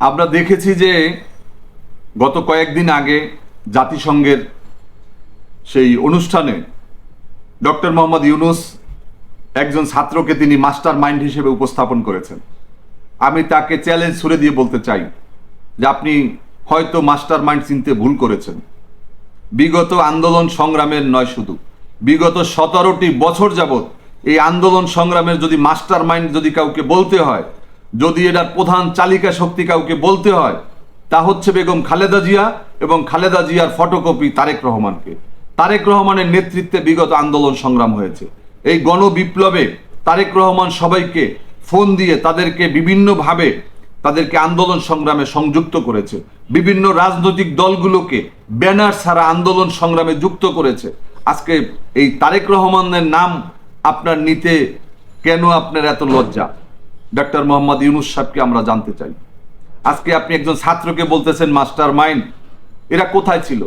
আমরা দেখেছি যে গত কয়েকদিন আগে জাতিসংঘের সেই অনুষ্ঠানে ডক্টর মোহাম্মদ ইউনুস একজন ছাত্রকে তিনি মাস্টার মাইন্ড হিসেবে উপস্থাপন করেছেন। আমি তাকে চ্যালেঞ্জ ছুড়ে দিয়ে বলতে চাই যে আপনি হয়তো মাস্টার মাইন্ড চিনতে ভুল করেছেন। বিগত আন্দোলন সংগ্রামের নয় শুধু, বিগত সতেরোটি বছর যাবৎ এই আন্দোলন সংগ্রামের যদি মাস্টার মাইন্ড যদি কাউকে বলতে হয় যদি এটার প্রধান চালিকা শক্তি কাউকে বলতে হয়, তা হচ্ছে বেগম খালেদা জিয়া এবং খালেদা জিয়ার ফটোকপি তারেক রহমানকে। তারেক রহমানের নেতৃত্বে বিগত আন্দোলন সংগ্রাম হয়েছে। এই গণবিপ্লবে তারেক রহমান সবাইকে ফোন দিয়ে তাদেরকে বিভিন্নভাবে তাদেরকে আন্দোলন সংগ্রামে সংযুক্ত করেছে। বিভিন্ন রাজনৈতিক দলগুলোকে ব্যানার ছাড়া আন্দোলন সংগ্রামে যুক্ত করেছে। আজকে এই তারেক রহমানের নাম আপনার নিতে কেন আপনার এত লজ্জা? ডক্টর মোহাম্মদ ইউনুস সাহেবকে আমরা জানতে চাই। আজকে আপনি একজন ছাত্রকে বলতেছেন মাস্টার মাইন্ড, এরা কোথায় ছিল?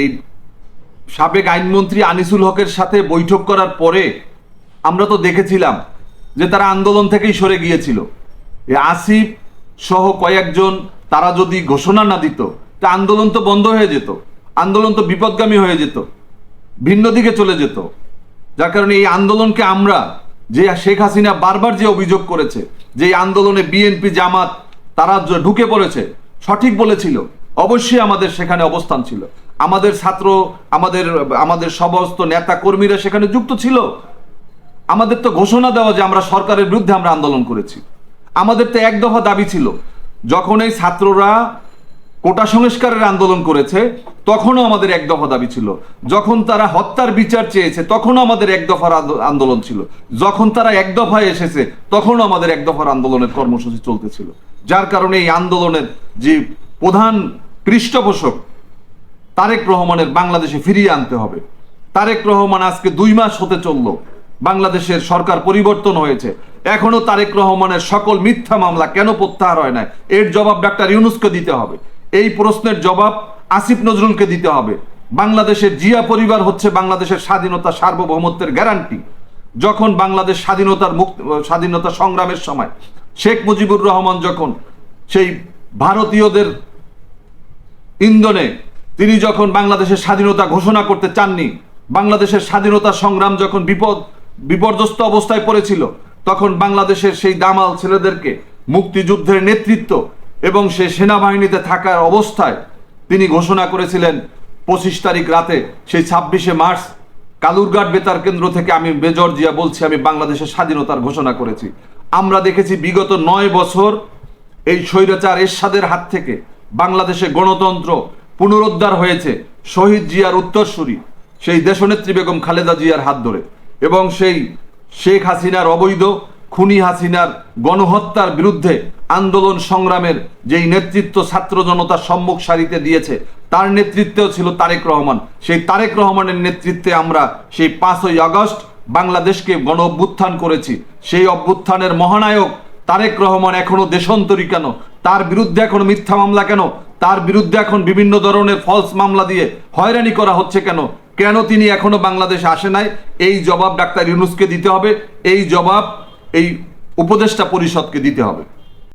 এই সাবেক আইনমন্ত্রী আনিসুল হকের সাথে বৈঠক করার পরে আমরা তো দেখেছিলাম যে তারা আন্দোলন থেকেই সরে গিয়েছিল। এই আসিফ সহ কয়েকজন তারা যদি ঘোষণা না দিত, তা আন্দোলন তো বন্ধ হয়ে যেত, আন্দোলন তো বিপদগামী হয়ে যেত, ভিন্ন দিকে চলে যেত। যার কারণে এই আন্দোলনকে আমরা যে শেখ হাসিনা বারবার যে অভিযোগ করেছে, যে আন্দোলনে বিএনপি, জামাত, তারা ঢুকে পড়েছে, সঠিক বলেছিল। অবশ্যই আমাদের সেখানে অবস্থান ছিল। আমাদের ছাত্র, আমাদের আমাদের সমস্ত নেতা কর্মীরা সেখানে যুক্ত ছিল। আমাদের তো ঘোষণা দেওয়া যে আমরা সরকারের বিরুদ্ধে আমরা আন্দোলন করেছি। আমাদের তো এক দফা দাবি ছিল, যখন এই ছাত্ররা কোটা সংস্কারের আন্দোলন করেছে, তখনও আমাদের এক দফা দাবি ছিল। যখন তারা হত্যার বিচার চেয়েছে, তখনও আমাদের এক দফার আন্দোলন ছিল। যখন তারা এক দফায় এসেছে, তখনও আমাদের এক দফার আন্দোলনের কর্মসূচি চলতেছিল। যার কারণে এই আন্দোলনের যে প্রধান পৃষ্ঠপোষক তারেক রহমানের বাংলাদেশে ফিরিয়ে আনতে হবে। তারেক রহমান আজকে দুই মাস হতে চলল। বাংলাদেশের সরকার পরিবর্তন হয়েছে। এখনও তারেক রহমানের সকল মিথ্যা মামলা কেন প্রত্যাহার হয় না এর জবাব ডাক্তার ইউনুসকে দিতে হবে। এই প্রশ্নের জবাব আসিফ নজরুলকে দিতে হবে। বাংলাদেশের জিয়া পরিবার হচ্ছে বাংলাদেশের স্বাধীনতা সার্বভৌমত্বের গ্যারান্টি। যখন বাংলাদেশ স্বাধীনতার মুক্ত, স্বাধীনতা সংগ্রামের সময় শেখ মুজিবুর রহমান যখন সেই ভারতীয়দের ইন্ধনে, তিনি যখন বাংলাদেশের স্বাধীনতা ঘোষণা করতে চাননি, বাংলাদেশের স্বাধীনতা সংগ্রাম যখন বিপদ, বিপর্যস্ত অবস্থায় পড়েছিল, তখন বাংলাদেশের সেই দামাল ছেলেদেরকে মুক্তিযুদ্ধের নেতৃত্ব এবং সে সেনাবাহিনীতে থাকার অবস্থায় তিনি ঘোষণা করেছিলেন, পঁচিশ তারিখ রাতে, সেই ছাব্বিশে মার্চ, কালুরঘাট বেতার কেন্দ্র থেকে আমি মেজর জিয়া বলছি, আমি বাংলাদেশের স্বাধীনতার ঘোষণা করেছি। আমরা দেখেছি বিগত নয় বছর এই স্বৈরাচার এরশাদের হাত থেকে বাংলাদেশে গণতন্ত্র পুনরুদ্ধার হয়েছে, শহীদ জিয়ার উত্তরসূরি, সেই দেশনেত্রী বেগম খালেদা জিয়ার হাত ধরে এবং সেই শেখ হাসিনার অবৈধ খুনি হাসিনার গণহত্যার বিরুদ্ধে আন্দোলন সংগ্রামের যেই নেতৃত্ব ছাত্র জনতা সম্মুখ সারিতে দিয়েছে, তার নেতৃত্বেও ছিল তারেক রহমান। সেই তারেক রহমানের নেতৃত্বে আমরা সেই পাঁচই আগস্ট বাংলাদেশকে গণ অভ্যুত্থান করেছি। সেই অভ্যুত্থানের মহানায়ক তারেক রহমান এখনও দেশান্তরী কেন? তার বিরুদ্ধে এখনও মিথ্যা মামলা কেন? তার বিরুদ্ধে এখন বিভিন্ন ধরনের ফলস মামলা দিয়ে হয়রানি করা হচ্ছে কেন? কেন তিনি এখনও বাংলাদেশে আসে নাই? এই জবাব ডাক্তার ইউনুসকে দিতে হবে। এই জবাব এই উপদেষ্টা পরিষদকে দিতে হবে।